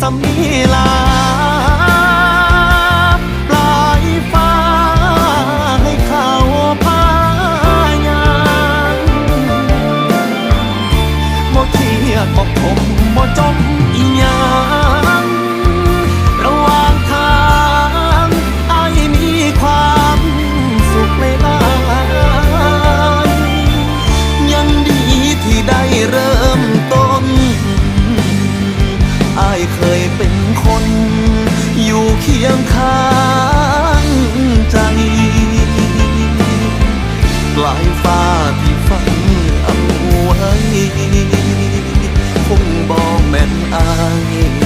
สำนีลาปลายฟ้าให้เขาพายางบ่เครียดบ่ขมบ่จมอีหยัง ลายฟ้าที่ฝันอำไว้คงบอกแม่นอาย